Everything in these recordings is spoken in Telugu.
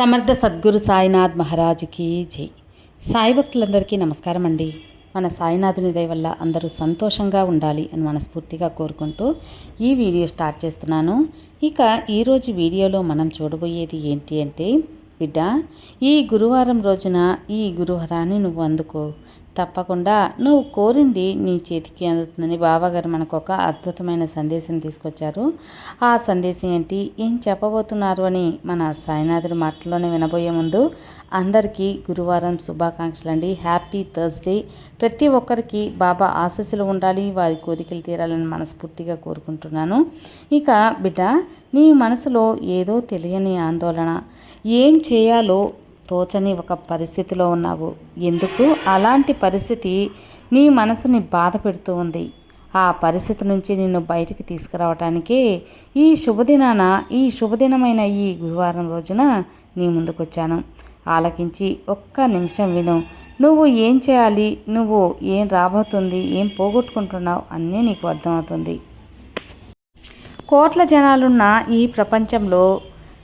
సమర్థ సద్గురు సాయినాథ్ మహారాజుకి జై. సాయి భక్తులందరికీ నమస్కారం అండి. మన సాయినాథుని దయ వల్ల అందరూ సంతోషంగా ఉండాలి అని మనస్ఫూర్తిగా కోరుకుంటూ ఈ వీడియో స్టార్ట్ చేస్తున్నాను. ఇక ఈరోజు వీడియోలో మనం చూడబోయేది ఏంటి అంటే బిడ్డ ఈ గురువారం రోజున ఈ గురువారాన్ని నువ్వు అందుకో. తప్పకుండా నువ్వు కోరింది నీ చేతికి అందుతుందని బాబాగారు మనకు ఒక అద్భుతమైన సందేశం తీసుకొచ్చారు. ఆ సందేశం ఏంటి? ఏం చెప్పబోతున్నారు అని మన సాయినాథుడి మాటల్లోనే వినబోయే ముందు అందరికీ గురువారం శుభాకాంక్షలు అండి హ్యాపీ థర్స్డే ప్రతి ఒక్కరికి బాబా ఆశస్సులు ఉండాలి వారి కోరికలు తీరాలని మనస్ఫూర్తిగా కోరుకుంటున్నాను. ఇక బిడ్డ నీ మనసులో ఏదో తెలియని ఆందోళన. ఏం చేయాలో తోచని ఒక పరిస్థితిలో ఉన్నావు. ఎందుకు? అలాంటి పరిస్థితి నీ మనసుని బాధ పెడుతూ ఉంది. ఆ పరిస్థితి నుంచి నిన్ను బయటికి తీసుకురావటానికే ఈ శుభదినాన ఈ శుభదినమైన ఈ గురువారం రోజున నీ ముందుకొచ్చాను. ఆలకించి ఒక్క నిమిషం విను. నువ్వు ఏం చేయాలి? నువ్వు ఏం రాబోతుంది? ఏం పోగొట్టుకుంటున్నావు? అన్నీ నీకు అర్థమవుతుంది. కోట్ల జనాలున్న ఈ ప్రపంచంలో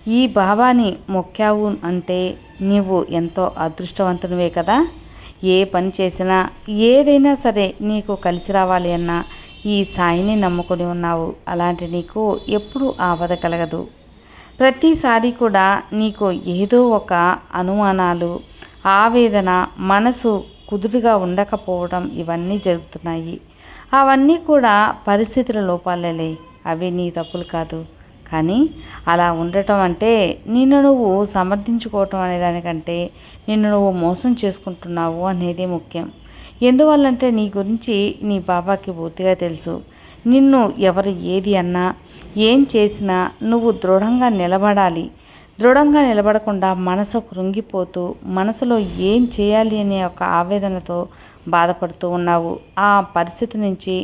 ఈ భావాన్ని మొక్కావు అంటే నీవు ఎంతో అదృష్టవంతునివే కదా. ఏ పని చేసినా ఏదైనా సరే నీకు కలిసి రావాలి అన్నా ఈ సాయిని నమ్ముకొని ఉన్నావు. అలాంటి నీకు ఎప్పుడూ ఆపద కలగదు. ప్రతిసారి కూడా నీకు ఏదో ఒక అనుమానాలు ఆవేదన మనసు కుదురుగా ఉండకపోవడం ఇవన్నీ జరుగుతున్నాయి. అవన్నీ కూడా పరిస్థితుల లోపాలలే. అవి నీ తప్పులు కాదు. కానీ అలా ఉండటం అంటే నిన్ను నువ్వు సమర్థించుకోవటం అనే దానికంటే నిన్ను నువ్వు మోసం చేసుకుంటున్నావు అనేది ముఖ్యం. ఎందువల్లంటే నీ గురించి నీ బాబాకి పూర్తిగా తెలుసు. నిన్ను ఎవరు ఏది అన్నా ఏం చేసినా నువ్వు దృఢంగా నిలబడాలి. దృఢంగా నిలబడకుండా మనసు కృంగిపోతూ మనసులో ఏం చేయాలి అనే ఒక ఆవేదనతో బాధపడుతూ ఉన్నావు. ఆ పరిస్థితి నుంచి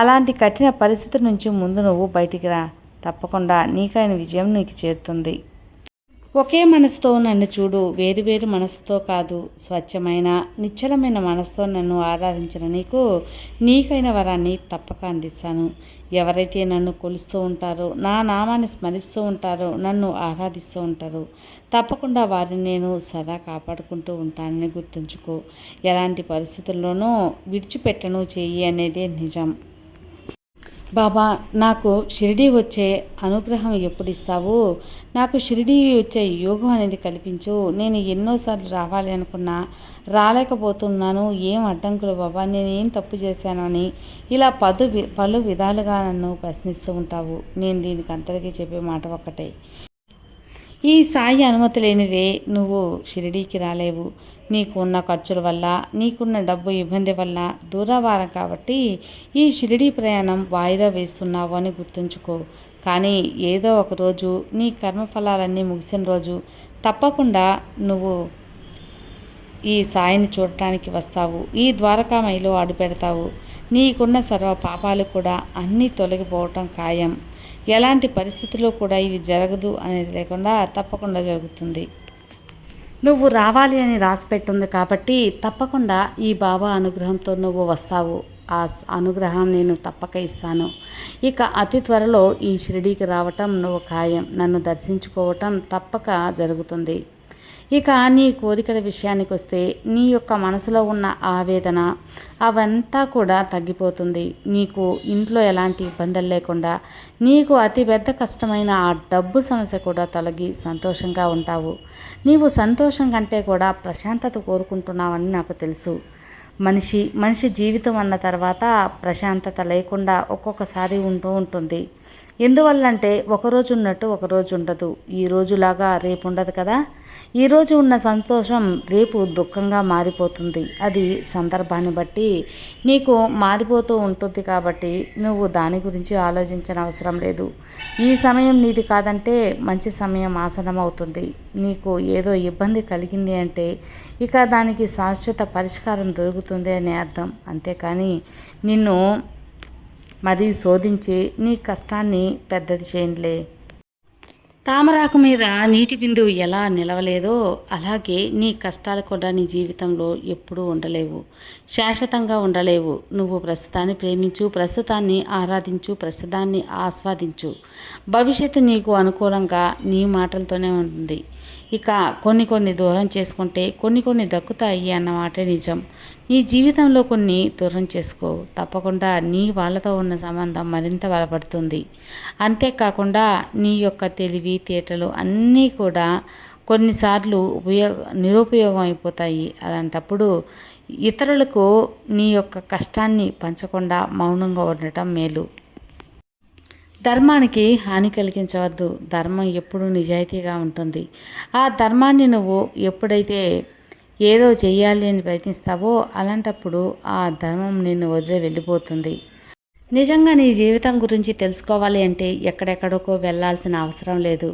అలాంటి కఠిన పరిస్థితి నుంచి ముందు నువ్వు బయటికి రా. తప్పకుండా నీకైన విజయం నీకు చేరుతుంది. ఒకే మనసుతో నన్ను చూడు వేరువేరు మనసుతో కాదు. స్వచ్ఛమైన నిశ్చలమైన మనసుతో నన్ను ఆరాధించిన నీకు నీకైన వరాన్ని తప్పక అందిస్తాను. ఎవరైతే నన్ను కొలుస్తూ ఉంటారో నా నామాన్ని స్మరిస్తూ ఉంటారో నన్ను ఆరాధిస్తూ ఉంటారో తప్పకుండా వారిని నేను సదా కాపాడుకుంటూ ఉంటానని గుర్తుంచుకో. ఎలాంటి పరిస్థితుల్లోనూ విడిచిపెట్టను చెయ్యి అనేదే నిజం. బాబా నాకు షిరిడి వచ్చే అనుగ్రహం ఎప్పుడు ఇస్తావు నాకు షిరిడి వచ్చే యోగం అనేది కల్పించు. నేను ఎన్నోసార్లు రావాలి అనుకున్నా రాలేకపోతున్నాను. ఏం అడ్డంకులు బాబా? నేను ఏం తప్పు చేశాను అని ఇలా పదు పలు విధాలుగా నన్ను ప్రశ్నిస్తూ ఉంటావు. నేను దీనికి అంతటికీ చెప్పే మాట ఒక్కటే. ఈ సాయి అనుమతి లేనిదే నువ్వు షిరిడీకి రాలేవు. నీకు ఉన్న ఖర్చుల వల్ల నీకున్న డబ్బు ఇబ్బంది వల్ల దూరవారం కాబట్టి ఈ షిరిడీ ప్రయాణం వాయిదా వేస్తున్నావు అని గుర్తుంచుకో. కానీ ఏదో ఒక రోజు నీ కర్మఫలాలన్నీ ముగిసిన రోజు తప్పకుండా నువ్వు ఈ సాయిని చూడటానికి వస్తావు. ఈ ద్వారకామయిలో అడుపెడతావు. నీకున్న సర్వ పాపాలు కూడా అన్నీ తొలగిపోవటం ఖాయం. ఎలాంటి పరిస్థితుల్లో కూడా ఇది జరగదు అనేది లేకుండా తప్పకుండా జరుగుతుంది. నువ్వు రావాలి అని రాసిపెట్టుంది కాబట్టి తప్పకుండా ఈ బాబా అనుగ్రహంతో నువ్వు వస్తావు. ఆ అనుగ్రహం నేను తప్పక ఇస్తాను. ఇక అతి త్వరలో ఈ షిరిడీకి రావటం నువ్వు ఖాయం. నన్ను దర్శించుకోవటం తప్పక జరుగుతుంది. ఇక నీ కోరికల విషయానికి వస్తే నీ యొక్క మనసులో ఉన్న ఆవేదన అవంతా కూడా తగ్గిపోతుంది. నీకు ఇంట్లో ఎలాంటి ఇబ్బందులు లేకుండా నీకు అతిపెద్ద కష్టమైన ఆ డబ్బు సమస్య కూడా తొలగి సంతోషంగా ఉంటావు. నీవు సంతోషం కంటే కూడా ప్రశాంతత కోరుకుంటున్నావని నాకు తెలుసు. మనిషి మనిషి జీవితం అన్న తర్వాత ప్రశాంతత లేకుండా ఒక్కొక్కసారి ఉంటూ ఉంటుంది. ఎందువల్లంటే ఒకరోజు ఉన్నట్టు ఒకరోజు ఉండదు ఈ రోజులాగా రేపు ఉండదు కదా ఈరోజు ఉన్న సంతోషం రేపు దుఃఖంగా మారిపోతుంది. అది సందర్భాన్ని బట్టి నీకు మారిపోతూ ఉంటుంది కాబట్టి నువ్వు దాని గురించి ఆలోచించిన అవసరం లేదు. ఈ సమయం నీది కాదంటే మంచి సమయం ఆసనం అవుతుంది నీకు ఏదో ఇబ్బంది కలిగింది అంటే ఇక దానికి శాశ్వత పరిష్కారం దొరుకుతుంది అనే అర్థం. అంతేకాని నిన్ను మరీ శోధించి నీ కష్టాన్ని పెద్దది చేయండిలే. తామరాకు మీద నీటి బిందువు ఎలా నిలవలేదో అలాగే నీ కష్టాలు కూడా నీ జీవితంలో ఎప్పుడూ ఉండలేవు. శాశ్వతంగా ఉండలేవు. నువ్వు ప్రస్తుతాన్ని ప్రేమించు ప్రస్తుతాన్ని ఆరాధించు ప్రస్తుతాన్ని ఆస్వాదించు. భవిష్యత్తు నీకు అనుకూలంగా నీ మాటలతోనే ఉంటుంది. ఇక కొన్ని కొన్ని దూరం చేసుకుంటే కొన్ని కొన్ని దక్కుతాయి అన్నమాట నిజం. నీ జీవితంలో కొన్ని దూరం చేసుకో. తప్పకుండా నీ వాళ్ళతో ఉన్న సంబంధం మరింత బలపడుతుంది. అంతేకాకుండా నీ యొక్క తెలివి తేటలు అన్నీ కూడా కొన్నిసార్లు ఉపయోగ నిరుపయోగం అయిపోతాయి. అలాంటప్పుడు ఇతరులకు నీ యొక్క కష్టాన్ని పంచకుండా మౌనంగా ఉండటం మేలు. ధర్మానికి హాని కలిగించవద్దు. ధర్మం ఎప్పుడూ నిజాయితీగా ఉంటుంది. ఆ ధర్మాన్ని నువ్వు ఎప్పుడైతే ఏదో చెయ్యాలి అని ప్రయత్నిస్తావో అలాంటప్పుడు ఆ ధర్మం నిన్ను వదిలి వెళ్ళిపోతుంది. నిజంగా నీ జీవితం గురించి తెలుసుకోవాలి అంటే ఎక్కడెక్కడికో వెళ్ళాల్సిన అవసరం లేదు.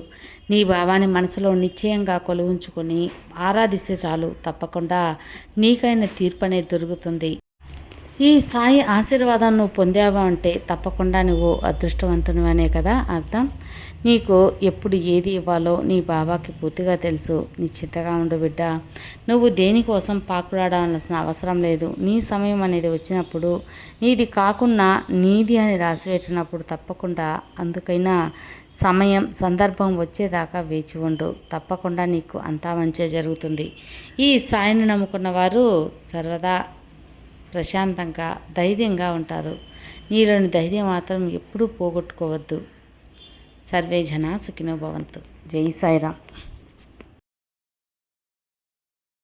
నీ భావాన్ని మనసులో నిశ్చయంగా కొలువుంచుకొని ఆరాధిస్తే చాలు తప్పకుండా నీకైన తీర్పు అనేది దొరుకుతుంది. ఈ సాయి ఆశీర్వాదం నువ్వు పొందావు అంటే తప్పకుండా నువ్వు అదృష్టవంతునివనే కదా అర్థం? నీకు ఎప్పుడు ఏది ఇవ్వాలో నీ బాబాకి పూర్తిగా తెలుసు. నిశ్చితగా ఉండు బిడ్డ. నువ్వు దేనికోసం పాకులాడాల్సిన అవసరం లేదు. నీ సమయం అనేది వచ్చినప్పుడు నీది కాకుండా నీది అని రాసిపెట్టినప్పుడు తప్పకుండా అందుకైనా సమయం సందర్భం వచ్చేదాకా వేచి ఉండు. తప్పకుండా నీకు అంతా మంచిగా జరుగుతుంది. ఈ సాయిని నమ్ముకున్న వారు సర్వదా ప్రశాంతంగా ధైర్యంగా ఉంటారు. నీలోని ధైర్యం మాత్రం ఎప్పుడూ పోగొట్టుకోవద్దు. సర్వే జన సుఖినో భవంతు. జై సాయిరామ్.